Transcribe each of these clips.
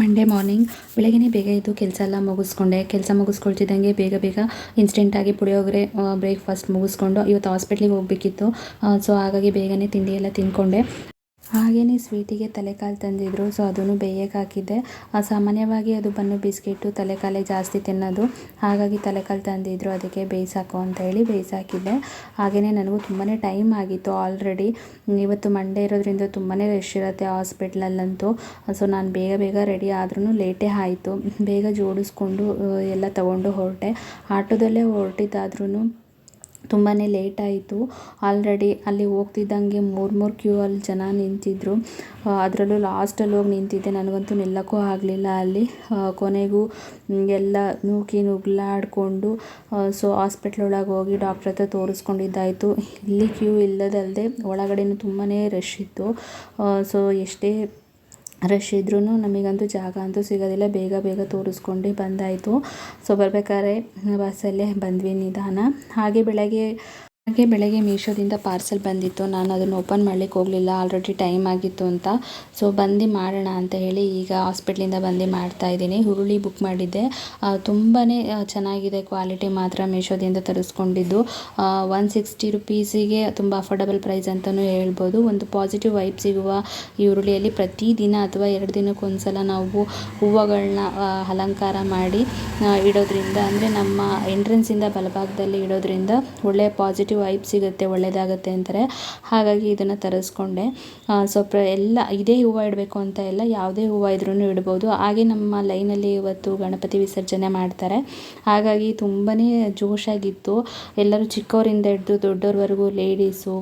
Monday morning ಬೆಳಗ್ಗೆನೇ ಬೇಗ ಎದ್ದು ಕೆಲಸ ಎಲ್ಲ ಮುಗಿಸ್ಕೊಂಡೆ. ಕೆಲಸ ಮುಗಿಸ್ಕೊಳ್ತಿದ್ದಂಗೆ ಬೇಗ ಬೇಗ ಇನ್ಸ್ಟೆಂಟಾಗಿ ಪುಳಿಯೋಗರೆ ಬ್ರೇಕ್ಫಾಸ್ಟ್ ಮುಗಿಸ್ಕೊಂಡು ಇವತ್ತು ಹಾಸ್ಪಿಟ್ಲಿಗೆ ಹೋಗಬೇಕಿತ್ತು. ಸೊ ಹಾಗಾಗಿ ಬೇಗನೆ ತಿಂಡಿ ಎಲ್ಲ ತಿಂದ್ಕೊಂಡೆ. ಹಾಗೆಯೇ ಸ್ವೀಟಿಗೆ ತಲೆಕಾಲು ತಂದಿದ್ರು, ಸೊ ಅದನ್ನು ಬೇಯಕ್ಕೆ ಹಾಕಿದ್ದೆ. ಸಾಮಾನ್ಯವಾಗಿ ಅದು ಬಂದು ಬಿಸ್ಕೆಟು ತಲೆಕಾಲೇ ಜಾಸ್ತಿ ತಿನ್ನೋದು. ಹಾಗಾಗಿ ತಲೆಕಾಲು ತಂದಿದ್ರು, ಅದಕ್ಕೆ ಬೇಯಿಸಾಕು ಅಂತ ಹೇಳಿ ಬೇಯಿಸಾಕಿದ್ದೆ. ಹಾಗೆಯೇ ನನಗೂ ತುಂಬಾ ಟೈಮ್ ಆಗಿತ್ತು ಆಲ್ರೆಡಿ. ಇವತ್ತು ಮಂಡೇ ಇರೋದ್ರಿಂದ ತುಂಬಾ ರಶ್ ಇರುತ್ತೆ ಹಾಸ್ಪಿಟ್ಲಲ್ಲಂತೂ. ಸೊ ನಾನು ಬೇಗ ಬೇಗ ರೆಡಿ ಆದ್ರೂ ಲೇಟೇ ಆಯಿತು. ಬೇಗ ಜೋಡಿಸ್ಕೊಂಡು ಎಲ್ಲ ತಗೊಂಡು ಹೊರಟೆ. ಆಟೋದಲ್ಲೇ ಹೊರಟಿದ್ದಾದ್ರೂ ತುಂಬಾ ಆಯಿತು. ಆಲ್ರೆಡಿ ಅಲ್ಲಿ ಹೋಗ್ತಿದ್ದಂಗೆ ಮೂರು ಮೂರು ಕ್ಯೂ ಅಲ್ಲಿ ಜನ ನಿಂತಿದ್ದರು ಅದರಲ್ಲೂ ಲಾಸ್ಟಲ್ಲಿ ಹೋಗಿ ನಿಂತಿದ್ದೆ. ನನಗಂತೂ ನಿಲ್ಲಕ್ಕೂ ಆಗಲಿಲ್ಲ ಅಲ್ಲಿ. ಕೊನೆಗೂ ಎಲ್ಲ ನೂಕಿ ನುಗ್ಲಾಡಿಕೊಂಡು ಸೊ ಹಾಸ್ಪಿಟ್ಲ್ ಒಳಗೆ ಹೋಗಿ ಡಾಕ್ಟ್ರ್ ಹತ್ರ ತೋರಿಸ್ಕೊಂಡಿದ್ದಾಯಿತು. ಇಲ್ಲಿ ಕ್ಯೂ ಇಲ್ಲದಲ್ಲದೆ ಒಳಗಡೆಯೂ ತುಂಬಾ ರಶ್ ಇತ್ತು. ಸೊ ಎಷ್ಟೇ ರಶ್ ಇದ್ರೂ ನಮಗಂತೂ ಜಾಗ ಅಂತೂ ಸಿಗೋದಿಲ್ಲ. ಬೇಗ ಬೇಗ ತೋರಿಸ್ಕೊಂಡು ಬಂದಾಯಿತು. ಸೊ ಬರಬೇಕಾದ್ರೆ ಬಸ್ಸಲ್ಲೇ ಬಂದ್ವಿ ನಿಧಾನ. ಹಾಗೆ ಬೆಳಗ್ಗೆ ಹಾಗೆ ಬೆಳಗ್ಗೆ ಮೀಶೋದಿಂದ ಪಾರ್ಸೆಲ್ ಬಂದಿತ್ತು. ನಾನು ಅದನ್ನು ಓಪನ್ ಮಾಡ್ಲಿಕ್ಕೆ ಹೋಗಲಿಲ್ಲ. ಆಲ್ರೆಡಿ ಟೈಮ್ ಆಗಿತ್ತು ಅಂತ. ಸೊ, ಬಂದು ಮಾಡೋಣ ಅಂತ ಹೇಳಿ ಈಗ ಹಾಸ್ಪಿಟ್ಲಿಂದ ಬಂದು ಮಾಡ್ತಾ ಇದ್ದೀನಿ. ಹುರುಳಿ ಬುಕ್ ಮಾಡಿದ್ದೆ. ತುಂಬಾ ಚೆನ್ನಾಗಿದೆ ಕ್ವಾಲಿಟಿ ಮಾತ್ರ ಮೀಶೋದಿಂದ ತರಿಸ್ಕೊಂಡಿದ್ದು. ಒನ್ ಸಿಕ್ಸ್ಟಿ ರುಪೀಸಿಗೆ ತುಂಬ ಅಫೋರ್ಡಬಲ್ ಪ್ರೈಸ್ ಅಂತಲೂ ಹೇಳ್ಬೋದು. ಒಂದು ಪಾಸಿಟಿವ್ ವೈಬ್ ಸಿಗುವ ಈ ಹುರುಳಿಯಲ್ಲಿ ಪ್ರತಿದಿನ ಅಥವಾ ಎರಡು ದಿನಕ್ಕೊಂದ್ಸಲ ನಾವು ಹೂವುಗಳನ್ನ ಅಲಂಕಾರ ಮಾಡಿ ಇಡೋದ್ರಿಂದ, ಅಂದರೆ ನಮ್ಮ ಎಂಟ್ರೆನ್ಸಿಂದ ಬಲಭಾಗದಲ್ಲಿ ಇಡೋದ್ರಿಂದ ಒಳ್ಳೆಯ ಪಾಸಿಟಿವ್ ವೈಬ್ ಸಿಗುತ್ತೆ ಒಳ್ಳೆಯದಾಗುತ್ತೆ ಅಂತಾರೆ. ಹಾಗಾಗಿ ಇದನ್ನು ತರಿಸ್ಕೊಂಡೆ. ಸೊ ಪ್ರ, ಎಲ್ಲ, ಇದೇ ಹೂವು ಇಡಬೇಕು ಅಂತ ಇಲ್ಲ ಯಾವುದೇ ಹೂವು ಇದ್ರೂ ಇಡ್ಬೋದು. ಹಾಗೆ ನಮ್ಮ ಲೈನಲ್ಲಿ ಇವತ್ತು ಗಣಪತಿ ವಿಸರ್ಜನೆ ಮಾಡ್ತಾರೆ. ಹಾಗಾಗಿ ತುಂಬಾ ಜೋಶಾಗಿತ್ತು. ಎಲ್ಲರೂ ಚಿಕ್ಕವರಿಂದ ಹಿಡಿದು ದೊಡ್ಡವ್ರವರೆಗೂ ಲೇಡೀಸು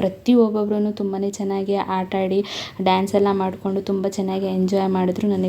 ಪ್ರತಿಯೊಬ್ಬೊಬ್ರು ತುಂಬಾ ಚೆನ್ನಾಗಿ ಆಟ ಆಡಿ ಡ್ಯಾನ್ಸ್ ಎಲ್ಲ ಮಾಡಿಕೊಂಡು ತುಂಬ ಚೆನ್ನಾಗಿ ಎಂಜಾಯ್ ಮಾಡಿದ್ರು. ನನಗೆ